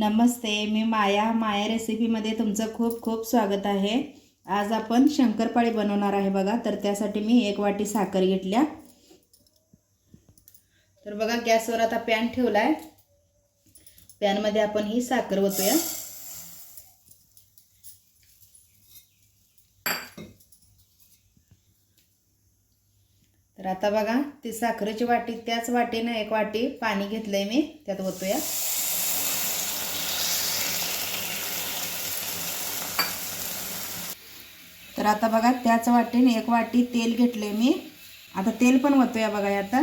नमस्ते मी माया माया रेसिपीमध्ये तुमचं खूप खूप स्वागत आहे. आज आपण शंकरपाळी बनवणार आहे बघा तर त्यासाठी मी एक वाटी साखर घेतल्या. तर बघा गॅसवर आता पॅन ठेवला आहे पॅनमध्ये आपण ही साखर ओतूया. तर आता बघा ती साखरेची वाटी त्याच वाटीनं एक वाटी पाणी घेतलंय मी त्यात ओतूया. तर आता बघा त्याच वाटीने एक वाटी तेल घेतले मी. आता तेल पण ओतूया बघा आता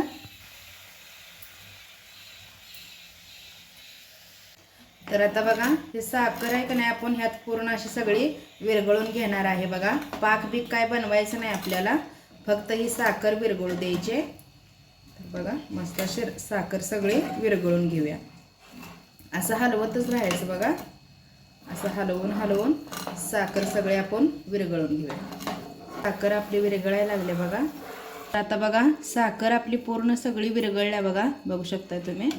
तर आता बघा हे साखर आहे का नाही आपण ह्यात पूर्ण अशी सगळी विरघळून घेणार आहे बघा. पाक बीक काय बनवायचं नाही आपल्याला फक्त ही साखर विरघळू द्यायचे. बघा मस्त अशी साखर सगळी विरघळून घेऊया. असं हलवतच राहायचं बघा. असं हलवून हलवून साखर सगळे आपण विरघळून घेऊया. साखर आपली विरघळायला लागले बघा. आता बघा साखर आपली पूर्ण सगळी विरघळल्या बघा. बघू शकता तुम्ही.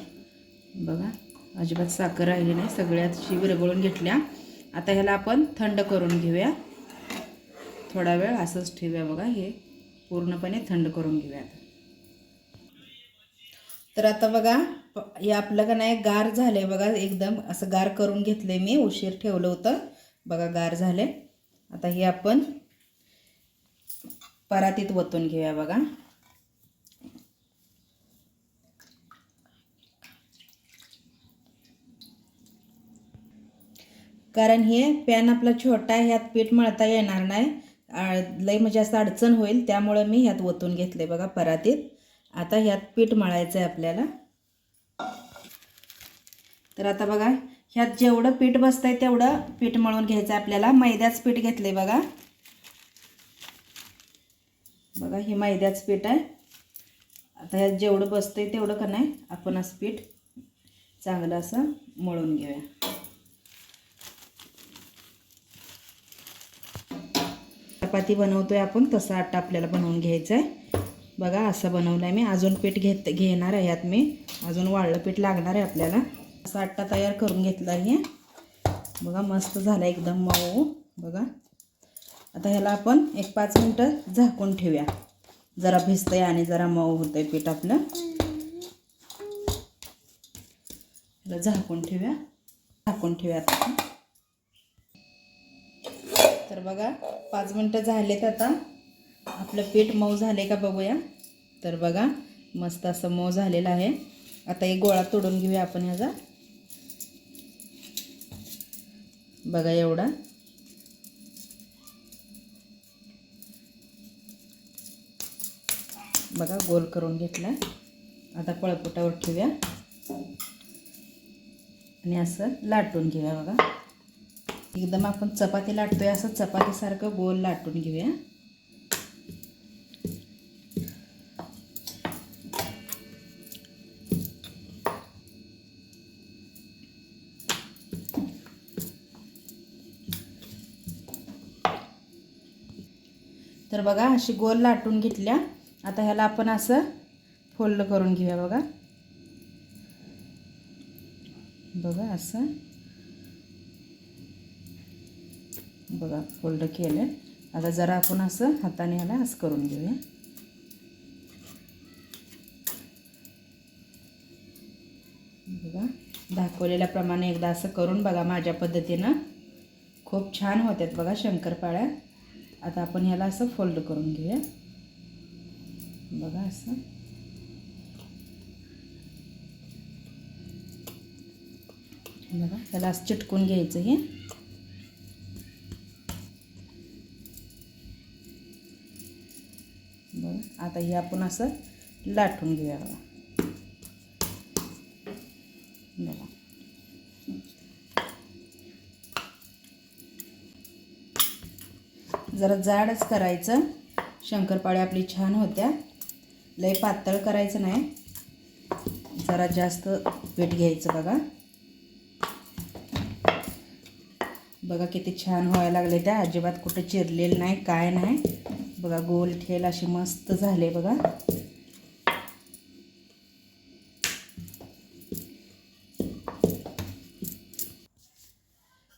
बघा अजिबात साखर राहिली नाही. सगळ्याची विरघळून घेतल्या. आता ह्याला आपण थंड करून घेऊया. थोडा वेळ असंच ठेवूया बघा. हे पूर्णपणे थंड करून घेऊया तर आता बघा हे आपलं का नाही गार झालंय बघा एकदम असं गार करून घेतलंय मी उशीर ठेवलं होतं. बघा गार झाले आता हे आपण परातीत वतून घेऊया बघा. कारण हे पॅन आपला छोटा आहे ह्यात पीठ मळता येणार नाही. लई म्हणजे असं अडचण होईल त्यामुळं मी ह्यात ओतून घेतले बघा परातीत. आता ह्यात पीठ मळायचं आहे आपल्याला. तर आता बघा ह्यात जेवढं पीठ बसतंय तेवढं पीठ मळून घ्यायचं आहे आपल्याला. मैद्याच पीठ घेतले बघा. बघा हे मैद्याच पीठ आहे. आता ह्यात जेवढं बसतंय तेवढं का नाही आपण असं पीठ चांगलं असं मळून घेऊया. चपाती बनवतोय आपण तसा आटा आपल्याला बनवून घ्यायचा आहे बघा असं बनवलं आहे मी. अजून पीठ घेत घेणार आहे यात मी. अजून वाळलं पीठ लागणार आहे आपल्याला. असा आट्टा तयार करून घेतला आहे. बघा मस्त झाला एकदम मऊ. बघा. आता ह्याला आपण एक पाच मिनटं झाकून ठेवूया. जरा भिजतंय आणि जरा मऊ होतंय पीठ आपलं. ह्याला झाकून ठेवूया. झाकून ठेवूया आता. तर बघा पाच मिनटं झालेत आता. आपलं पीठ मऊ झाले का बघूया. तर बघा मस्त असं मऊ झालेलं आहे. आता एक गोळा तोडून घेऊया आपण ह्याचा बघा एवढा. बघा गोल करून घेतला. आता पळपुटावर ठेवूया. आणि असं लाटून घेऊया बघा. एकदम आपण चपाती लाटतोय असं चपातीसारखं गोल लाटून घेऊया. तर बघा अशी गोल लाटून घेतल्या. आता ह्याला आपण असं फोल्ड करून घेऊया बघा. बघा असं. बघा फोल्ड केलं आता जरा आपण असं हाताने ह्याला असं करून घेऊया. बघा दाखवलेल्याप्रमाणे एकदा असं करून बघा माझ्या पद्धतीनं. खूप छान होत्यात बघा शंकरपाळ्या. आता आपण ह्याला असं फोल्ड करून घेऊया. बघा असं. बघा ह्याला असं चिटकून घ्यायचं हे. बघा आता हे आपण असं लाटून घेऊया बघा. जरा जाडच करायचं. शंकरपाळ्या आपली छान होत्या. लय पातळ करायचं नाही. जरा जास्त पीठ घ्यायचं बघा. बघा किती छान व्हायला लागले त्या. अजिबात कुठं चिरलेलं नाही काय नाही. बघा गोल ठेल असे मस्त झाले बघा.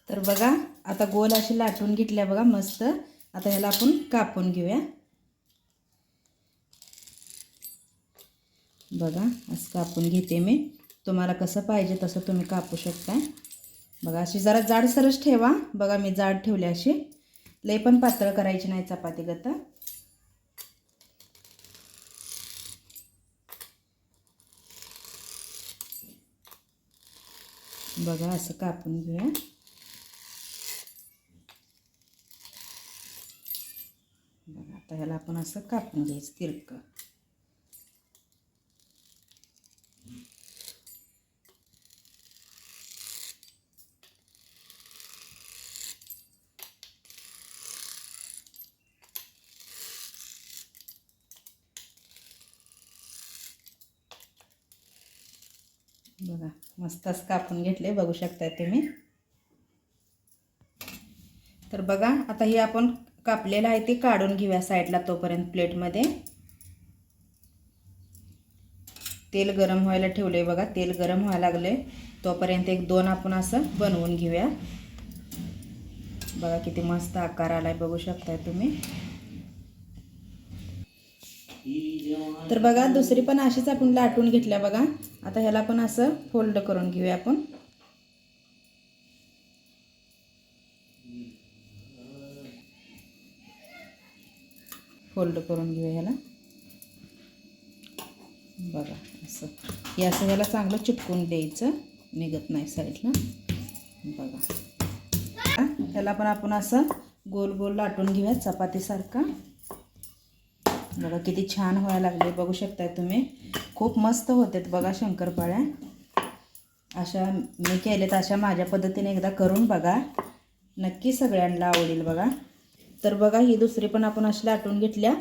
तर बघा आता गोल अशी लाटून घेतल्या बघा मस्त. आता ह्याला आपण कापून घेऊया. बघा असं कापून घेते मी. तुम्हाला कसं पाहिजे तसं तुम्ही कापू शकता बघा अशी जरा जाडसरच ठेवा. बघा मी जाड ठेवली अशी. लई पण पातळ करायची नाही चपाती गत. बघा असं कापून घेऊया बघा आता ह्याला आपण असं कापून घ्यायचं तिरकं बघा मस्तच कापून घेतले बघू शकताय तुम्ही. तर बघा आता हे आपण कापलेलं आहे ते काढून घेऊया साईडला तोपर्यंत प्लेटमध्ये. तेल गरम व्हायला ठेवलं आहे बघा तेल गरम व्हायला लागले तोपर्यंत एक दोन आपण असं बनवून घेऊया. बघा किती मस्त आकार आला आहे बघू शकताय तुम्ही. तर बघा दुसरी पण अशीच आपण लाटून घेतल्या बघा. आता ह्याला पण असं फोल्ड करून घेऊया आपण. फोल्ड करून घेऊया ह्याला. बघा असं. हे असं ह्याला चांगलं चिटकून द्यायचं. निघत नाही साईडला. बघा. ह्याला पण आपण असं गोल गोल लाटून घेऊया चपातीसारखा. बघा किती छान व्हायला लागले बघू शकताय तुम्ही. खूप मस्त होतात बघा शंकरपाळ्या. अशा मी केलेत अशा माझ्या पद्धतीने एकदा करून बघा. नक्की सगळ्यांना आवडेल बघा. तर बघा ही दुसरी पण आपण अशी लाटून घेतल्या.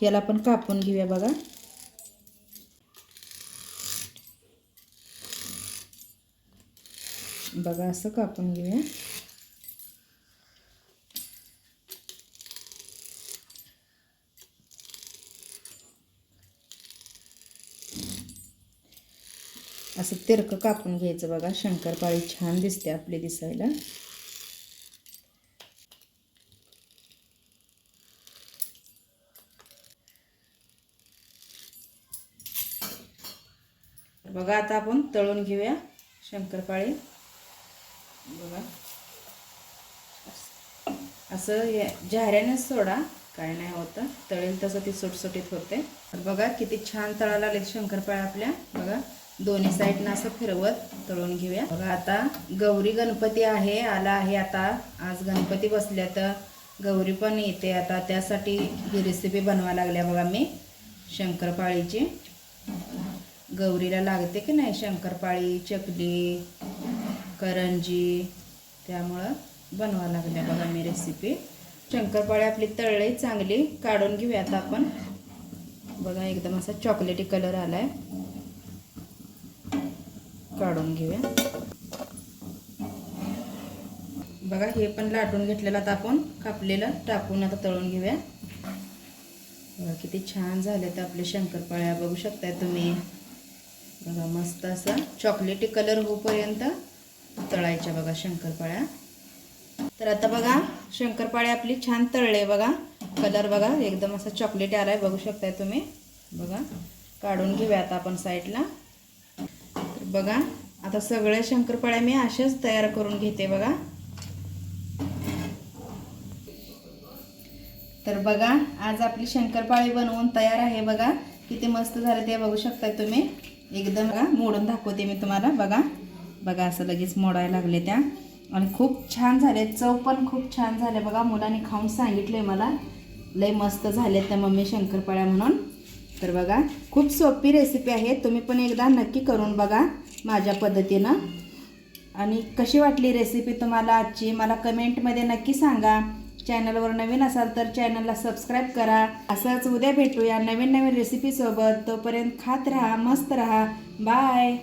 ह्याला पण कापून घेऊया बघा. बघा असं कापून घेऊया. असं तिरकं कापून घ्यायचं बघा. शंकरपाळी छान दिसते आपली दिसायला. बघा आता आपण तळून घेऊया शंकरपाळी. बघा. असं हे झाऱ्यानेच सोडा काय नाही होतं. तळेल तसं ती सुटसुटीत होते. तर बघा किती छान तळाला लागले शंकरपाळ्या आपल्या. बघा दोन्ही साईडनं असं फिरवत तळून घेऊया. बघा आता गौरी गणपती आहे आला आहे आता. आज गणपती बसल्या तर गौरी पण येते आता. त्यासाठी ही रेसिपी बनवा लागल्या बघा मी शंकरपाळीची. गौरीला लागते की नाही शंकरपाळी चकली करंजी? त्यामुळं बनवा लागल्या बघा मी रेसिपी शंकरपाळी आपली तळली चांगली काढून घेऊया आता आपण. बघा एकदम असा चॉकलेटी कलर आला आहे काढून घेऊया. बघा हे पण लाटून घेतलेलं आता आपण. कापलेलं टाकून आता तळून घेऊया. बघा किती छान झाले तर आपले शंकरपाळ्या. बघू शकताय तुम्ही. बघा मस्त असा चॉकलेटी कलर होईपर्यंत तळायच्या बघा शंकरपाळ्या. तर आता बघा शंकरपाळ्या आपली छान तळले बघा. कलर बघा एकदम असा चॉकलेटी आलाय बघू शकताय तुम्ही. बघा काढून घेऊया आता आपण साईडला तर बघा आता सगळ्या शंकरपाळ्या मी अशाच तयार करून घेते बघा. तर बघा आज आपली शंकरपाळी बनवून तयार आहे बघा. किती मस्त झाले ते बघू शकताय तुम्ही. एकदम बघा मोडून दाखवते मी तुम्हाला. बघा बघा असं लगेच मोडायला लागले त्या. आणि खूप छान झाले चव पण खूप छान झाले. बघा मुलांनी खाऊन सांगितले मला. लय मस्त झाले त्या मम्मी शंकरपाळ्या म्हणून. तर बघा खूप सोपी रेसिपी आहे. तुम्ही पण एकदा नक्की करून बघा माझ्या पद्धतीनं. आणि कशी वाटली रेसिपी तुम्हाला आजची? मला कमेंटमध्ये नक्की सांगा. चॅनलवर नवीन असाल तर चॅनलला सबस्क्राईब करा. असंच उद्या भेटूया नवीन नवीन रेसिपीसोबत तोपर्यंत खात राहा मस्त राहा. बाय